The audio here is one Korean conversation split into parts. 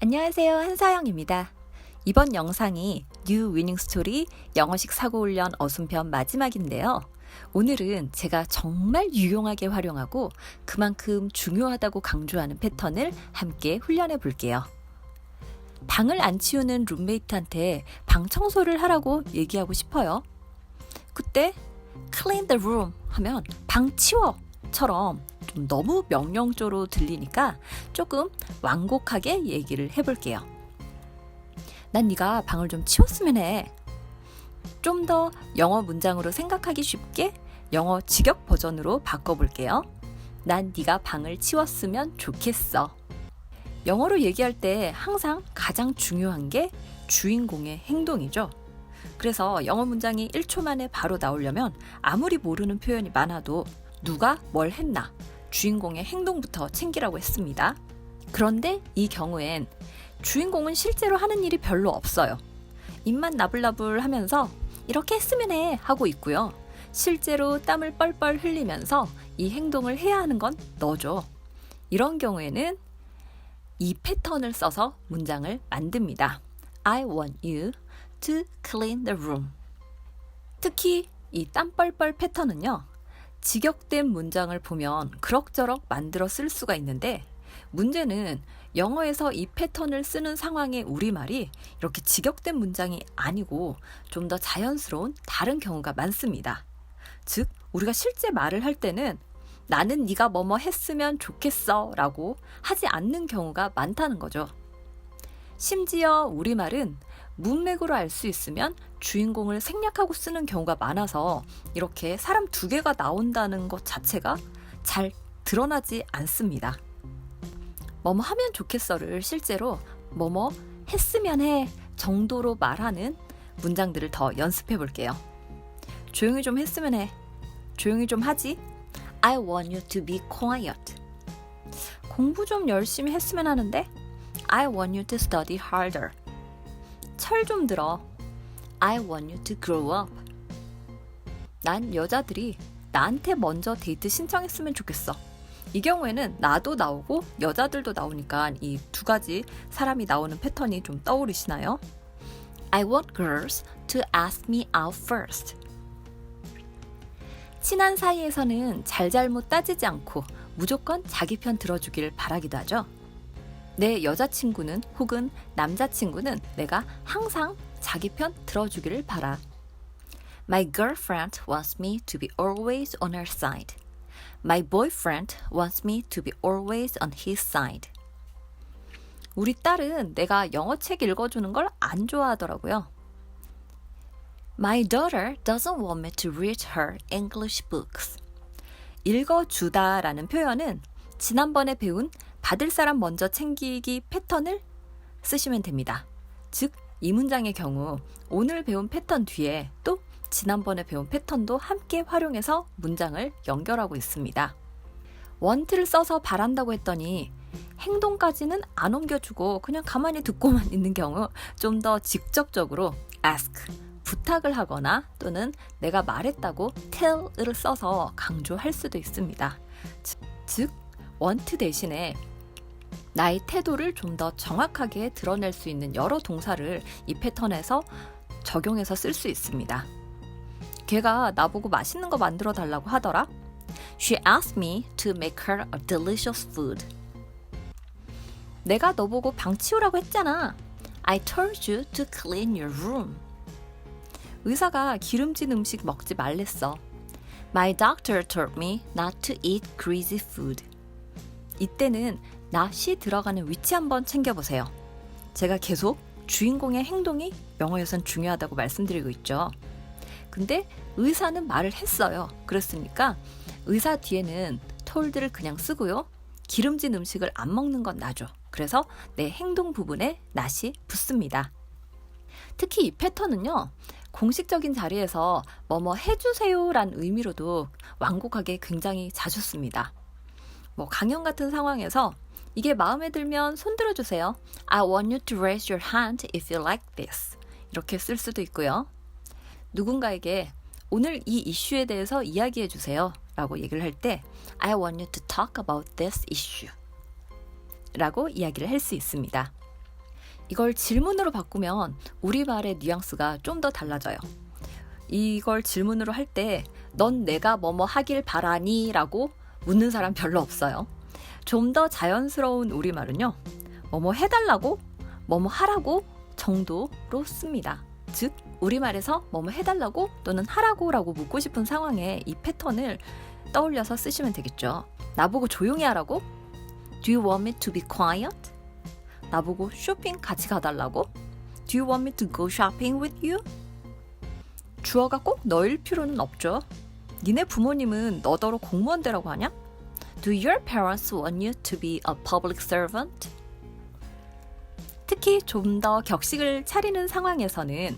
안녕하세요. 한사영입니다. 이번 영상이 뉴 위닝 스토리 영어식 사고 훈련 어순편 마지막인데요. 오늘은 제가 정말 유용하게 활용하고 그만큼 중요하다고 강조하는 패턴을 함께 훈련해 볼게요. 방을 안 치우는 룸메이트한테 방 청소를 하라고 얘기하고 싶어요. 그때 clean the room 하면 방 치워처럼 좀 너무 명령조로 들리니까 조금 완곡하게 얘기를 해볼게요. 난 네가 방을 좀 치웠으면 해. 좀 더 영어 문장으로 생각하기 쉽게 영어 직역 버전으로 바꿔볼게요. 난 네가 방을 치웠으면 좋겠어. 영어로 얘기할 때 항상 가장 중요한 게 주인공의 행동이죠. 그래서 영어 문장이 1초 만에 바로 나오려면 아무리 모르는 표현이 많아도 누가 뭘 했나 주인공의 행동부터 챙기라고 했습니다. 그런데 이 경우엔 주인공은 실제로 하는 일이 별로 없어요. 입만 나불나불 하면서 이렇게 했으면 해 하고 있고요. 실제로 땀을 뻘뻘 흘리면서 이 행동을 해야 하는 건 너죠. 이런 경우에는 이 패턴을 써서 문장을 만듭니다. I want you to clean the room. 특히 이 땀 뻘뻘 패턴은요. 직역된 문장을 보면 그럭저럭 만들어 쓸 수가 있는데 문제는 영어에서 이 패턴을 쓰는 상황의 우리말이 이렇게 직역된 문장이 아니고 좀 더 자연스러운 다른 경우가 많습니다. 즉, 우리가 실제 말을 할 때는 나는 네가 뭐뭐 했으면 좋겠어 라고 하지 않는 경우가 많다는 거죠. 심지어 우리말은 문맥으로 알 수 있으면 주인공을 생략하고 쓰는 경우가 많아서 이렇게 사람 두 개가 나온다는 것 자체가 잘 드러나지 않습니다. 뭐뭐 하면 좋겠어를 실제로 뭐뭐 했으면 해 정도로 말하는 문장들을 더 연습해 볼게요. 조용히 좀 했으면 해. 조용히 좀 하지. I want you to be quiet. 공부 좀 열심히 했으면 하는데 I want you to study harder. 철 좀 들어. I want you to grow up. 난 여자들이 나한테 먼저 데이트 신청했으면 좋겠어. 이 경우에는 나도 나오고 여자들도 나오니까 이 두 가지 사람이 나오는 패턴이 좀 떠오르시나요? I want girls to ask me out first. 친한 사이에서는 잘잘못 따지지 않고 무조건 자기 편 들어주길 바라기도 하죠. 내 여자친구는 혹은 남자친구는 내가 항상 자기 편 들어주기를 바라. My girlfriend wants me to be always on her side. My boyfriend wants me to be always on his side. 우리 딸은 내가 영어 책 읽어주는 걸 안 좋아하더라고요. My daughter doesn't want me to read her English books. 읽어주다라는 표현은 지난번에 배운 받을 사람 먼저 챙기기 패턴을 쓰시면 됩니다. 즉, 이 문장의 경우 오늘 배운 패턴 뒤에 또 지난번에 배운 패턴도 함께 활용해서 문장을 연결하고 있습니다. 원트를 써서 바란다고 했더니 행동까지는 안 옮겨주고 그냥 가만히 듣고만 있는 경우 좀 더 직접적으로 ask, 부탁을 하거나 또는 내가 말했다고 tell을 써서 강조할 수도 있습니다. 즉, want 대신에 나의 태도를 좀 더 정확하게 드러낼 수 있는 여러 동사를 이 패턴에서 적용해서 쓸 수 있습니다. 걔가 나보고 맛있는 거 만들어 달라고 하더라. She asked me to make her a delicious food. 내가 너보고 방 치우라고 했잖아. I told you to clean your room. 의사가 기름진 음식 먹지 말랬어. My doctor told me not to eat greasy food. 이때는 not이 들어가는 위치 한번 챙겨보세요. 제가 계속 주인공의 행동이 영어에선 중요하다고 말씀드리고 있죠. 근데 의사는 말을 했어요. 그랬으니까 의사 뒤에는 told를 그냥 쓰고요. 기름진 음식을 안 먹는 건 나죠. 그래서 내 행동 부분에 not이 붙습니다. 특히 이 패턴은요. 공식적인 자리에서 뭐뭐 해주세요란 의미로도 완곡하게 굉장히 자주 씁니다. 뭐 강연 같은 상황에서 이게 마음에 들면 손 들어 주세요. I want you to raise your hand if you like this. 이렇게 쓸 수도 있고요. 누군가에게 오늘 이 이슈에 대해서 이야기해 주세요. 라고 얘기를 할 때 I want you to talk about this issue. 라고 이야기를 할 수 있습니다. 이걸 질문으로 바꾸면 우리말의 뉘앙스가 좀 더 달라져요. 이걸 질문으로 할 때 넌 내가 뭐뭐 하길 바라니? 라고 묻는 사람 별로 없어요. 좀 더 자연스러운 우리말은요. 뭐뭐 해달라고? 뭐뭐 하라고? 정도로 씁니다. 즉, 우리말에서 뭐뭐 해달라고 또는 하라고 라고 묻고 싶은 상황에 이 패턴을 떠올려서 쓰시면 되겠죠. 나보고 조용히 하라고? Do you want me to be quiet? 나보고 쇼핑 같이 가달라고? Do you want me to go shopping with you? 주어가 꼭 너일 필요는 없죠. 니네 부모님은 너더러 공무원 되라고 하냐? Do your parents want you to be a public servant? 특히 좀 더 격식을 차리는 상황에서는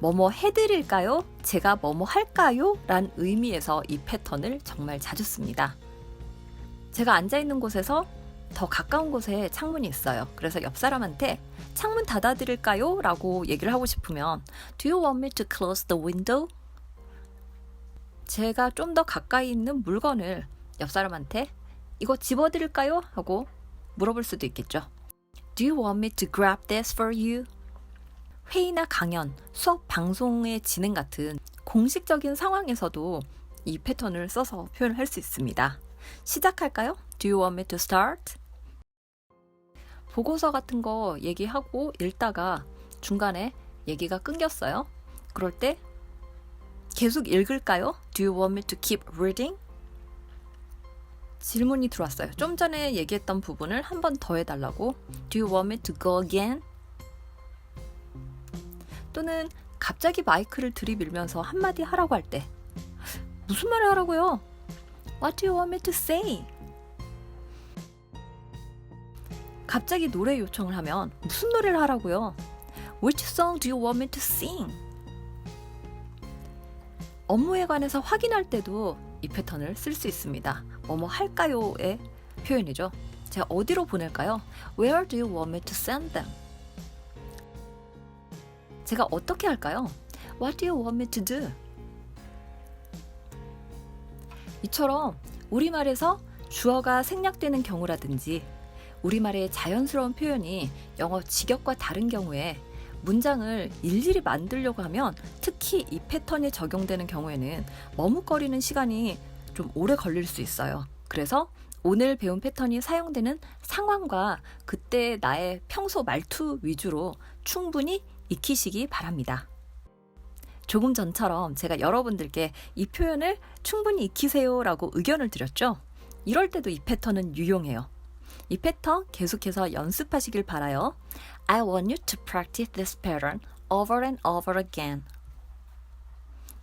뭐뭐 해드릴까요? 제가 뭐뭐 할까요? 란 의미에서 이 패턴을 정말 자주 씁니다. 제가 앉아있는 곳에서 더 가까운 곳에 창문이 있어요. 그래서 옆 사람한테 창문 닫아드릴까요? 라고 얘기를 하고 싶으면 Do you want me to close the window? 제가 좀 더 가까이 있는 물건을 옆 사람한테 이거 집어드릴까요? 하고 물어볼 수도 있겠죠. Do you want me to grab this for you? 회의나 강연, 수업 방송의 진행 같은 공식적인 상황에서도 이 패턴을 써서 표현할 수 있습니다. 시작할까요? Do you want me to start? 보고서 같은 거 얘기하고 읽다가 중간에 얘기가 끊겼어요. 그럴 때 계속 읽을까요? Do you want me to keep reading? 질문이 들어왔어요. 좀 전에 얘기했던 부분을 한 번 더 해달라고. Do you want me to go again? 또는 갑자기 마이크를 들이밀면서 한마디 하라고 할 때 무슨 말을 하라고요? What do you want me to say? 갑자기 노래 요청을 하면 무슨 노래를 하라고요? Which song do you want me to sing? 업무에 관해서 확인할 때도 이 패턴을 쓸 수 있습니다. 뭐뭐 할까요의 표현이죠. 제가 어디로 보낼까요? Where do you want me to send them? 제가 어떻게 할까요? What do you want me to do? 이처럼 우리말에서 주어가 생략되는 경우라든지 우리말의 자연스러운 표현이 영어 직역과 다른 경우에 문장을 일일이 만들려고 하면 특히 이 패턴이 적용되는 경우에는 머뭇거리는 시간이 좀 오래 걸릴 수 있어요. 그래서 오늘 배운 패턴이 사용되는 상황과 그때 나의 평소 말투 위주로 충분히 익히시기 바랍니다. 조금 전처럼 제가 여러분들께 이 표현을 충분히 익히세요라고 의견을 드렸죠. 이럴 때도 이 패턴은 유용해요. 이 패턴 계속해서 연습하시길 바라요. I want you to practice this pattern over and over again.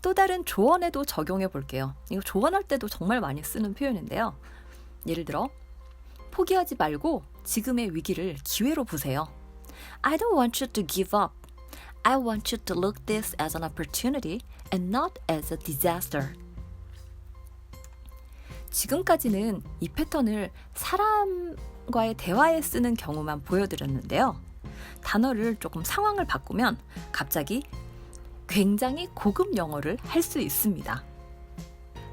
또 다른 조언에도 적용해 볼게요. 이거 조언할 때도 정말 많이 쓰는 표현인데요. 예를 들어, 포기하지 말고 지금의 위기를 기회로 보세요. I don't want you to give up. I want you to look this as an opportunity and not as a disaster. 지금까지는 이 패턴을 사람 과의 대화에 쓰는 경우만 보여드렸는데요. 단어를 조금 상황을 바꾸면 갑자기 굉장히 고급 영어를 할 수 있습니다.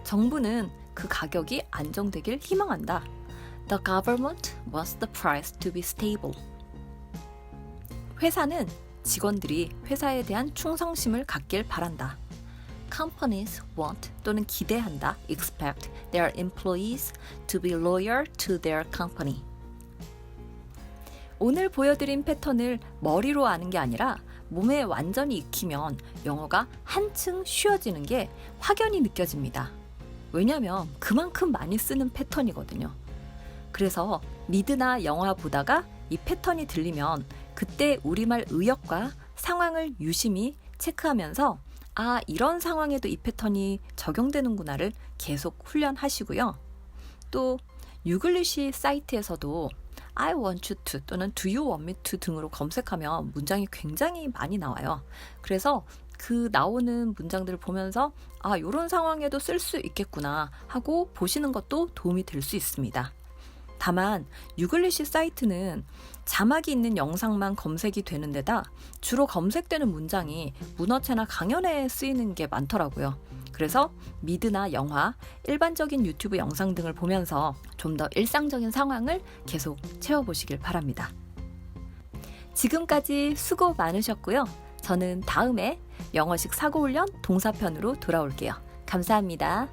정부는 그 가격이 안정되길 희망한다. The government wants the price to be stable. 회사는 직원들이 회사에 대한 충성심을 갖길 바란다. Companies want 또는 기대한다, expect their employees to be loyal to their company. 오늘 보여드린 패턴을 머리로 아는 게 아니라 몸에 완전히 익히면 영어가 한층 쉬워지는 게 확연히 느껴집니다. 왜냐면 그만큼 많이 쓰는 패턴이거든요. 그래서 미드나 영화 보다가 이 패턴이 들리면 그때 우리말 의역과 상황을 유심히 체크하면서 아, 이런 상황에도 이 패턴이 적용되는구나를 계속 훈련하시고요. 또 유글리시 사이트에서도 I want you to 또는 do you want me to 등으로 검색하면 문장이 굉장히 많이 나와요. 그래서 그 나오는 문장들을 보면서 아, 이런 상황에도 쓸 수 있겠구나 하고 보시는 것도 도움이 될 수 있습니다. 다만 유글리시 사이트는 자막이 있는 영상만 검색이 되는 데다 주로 검색되는 문장이 문어체나 강연에 쓰이는 게 많더라고요. 그래서 미드나 영화, 일반적인 유튜브 영상 등을 보면서 좀 더 일상적인 상황을 계속 채워보시길 바랍니다. 지금까지 수고 많으셨고요. 저는 다음에 영어식 사고 훈련 동사편으로 돌아올게요. 감사합니다.